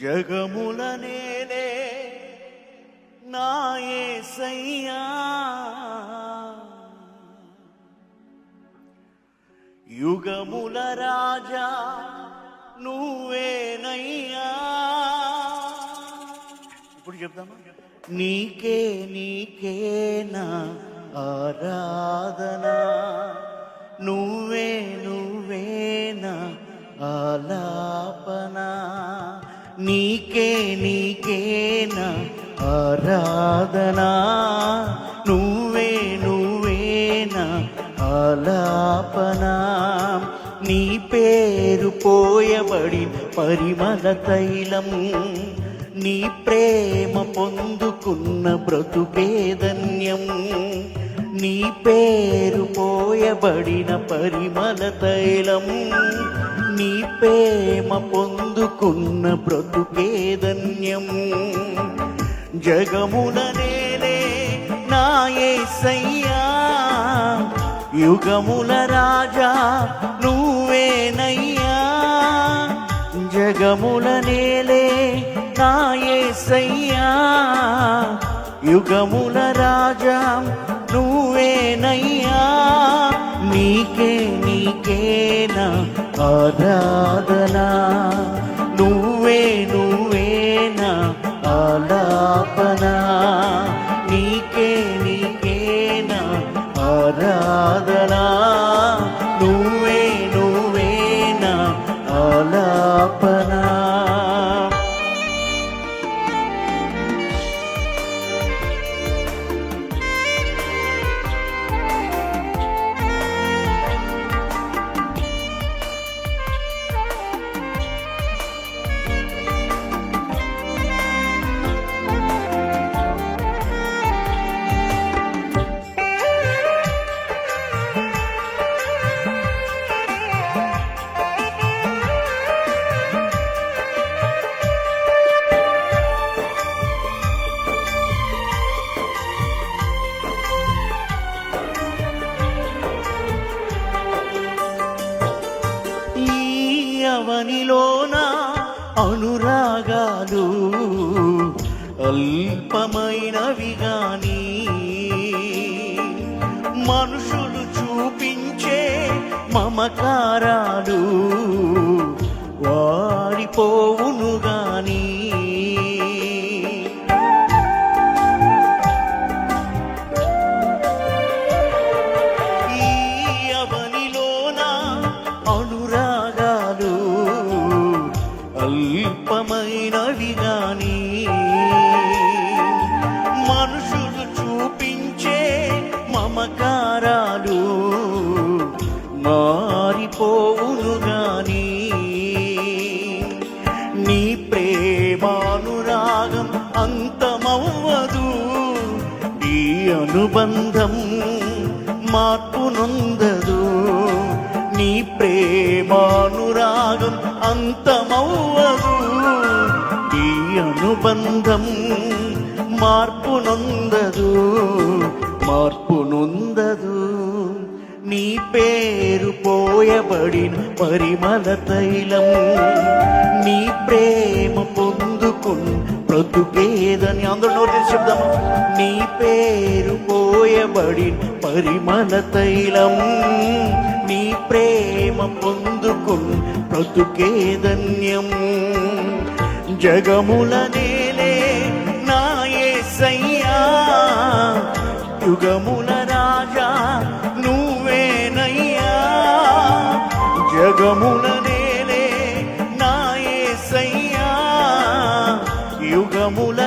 జగముల నేలే నాయసయ్యా యుగముల రాజా నువ్వేనయ్యా. ఇప్పుడు చెప్దామా? నీకే నీకే నా ఆరాధన. నువ్వే నువ్వేనా ఆలాపన నీకేనా ఆరాధనా? నువ్వే నువ్వేనా ఆలాపనా? నీ పేరు పోయబడి పరిమళ తైలము. నీ ప్రేమ పొందుకున్న బ్రతుకే ధన్యము. నీ పేరు పోయబడిన పరిమళ తైలం. నీ ప్రేమ పొందుకున్న బ్రతుకే ధన్యము జగముల నేలే నాయసయ్యా యుగముల రాజా నువ్వేనయ్యా. జగముల నేలే నాయసయ్యా యుగముల రాజా నువ్వేనయ్యా నీకే నీకేనా ఆరాధ అవనిలోన అనురాగాలు? అల్పమైనవి గాని మనుషులు చూపించే మమకారాలు అల్పమైనవి గాని మనుషులు చూపించే మమకారాలు మారిపోవును గాని నీ ప్రేమానురాగం అంతమవ్వదు. ఈ అనుబంధం మార్పునొందదు. నీ ప్రేమానురాగం అంతమవ్వదు. ఈ అనుబంధం మార్పు నొందదు మార్పు నొందదు నీ పేరు పోయబడిన పరిమళ తైలం. నీ ప్రేమ పొందుకుని బ్రతుకేదని అందరూ నోటి తెరిచి నీ పేరు పోయబడిన పరిమళ తైలం. నీ ప్రేమ పొందు పొందుకుని బ్రతుకే ధన్యం. జగముల నేలే నాయసయ్యా యుగముల రాజా నువ్వేనయ్యా. జగముల నేలే నాయసయ్యా యుగముల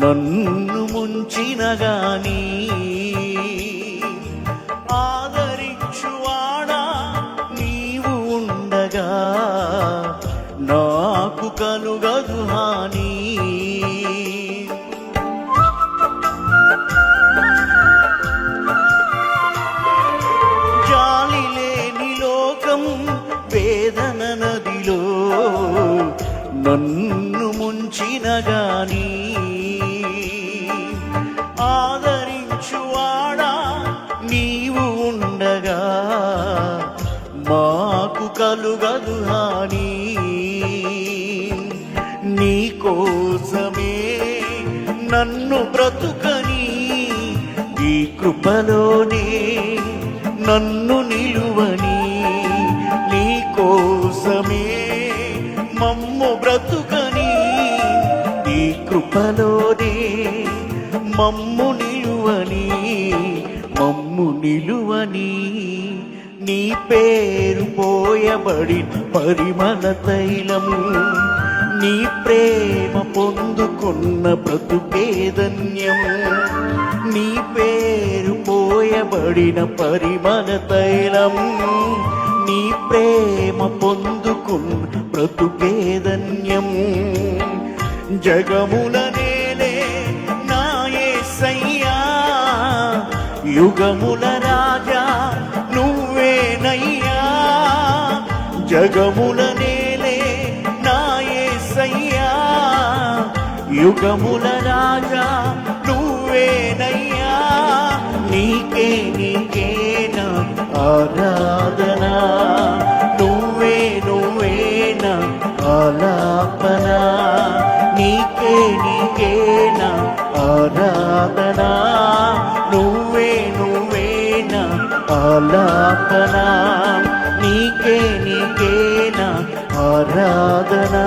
నన్ను ముంచిన గాని ఆదరించువాడా నీవు ఉండగా నాకు కలుగదు హాని. జాలి లేని లోకం వేదన నదిలో నన్ను ముంచిన గానీ ఆదరించువాడా నీవు ఉండగా మాకు కలుగదు హాని. నీ కోసమే నన్ను బ్రతుకని ఈ కృపలోనే నన్ను నిలువని. నీ కోసమే మమ్ము బ్రతుకని ఈ కృపలోనే మమ్ము నిలువని మమ్ము నిలువని నీ పేరు పోయబడి పరిమళ తైలము. నీ ప్రేమ పొందుకున్న బ్రతుకేదన్యము నీ పేరు పోయబడిన పరిమళ తైలము. నీ ప్రేమ పొందుకున్న బ్రతుకే ధన్యము. నేలే యుగముల రాజా నువ్వేనయ్యా. జగముల నేలే నాయసయ్యా యుగముల రాజా నువ్వేనయ్యా. నీకే నీకేనా ఆరాధన. నువ్వే నువ్వేనా ఆలాపన. నీకే నీకేనా ఆరాధన. నువ్వే ఆలాపన నీకే నీకేనా ఆరాధనా?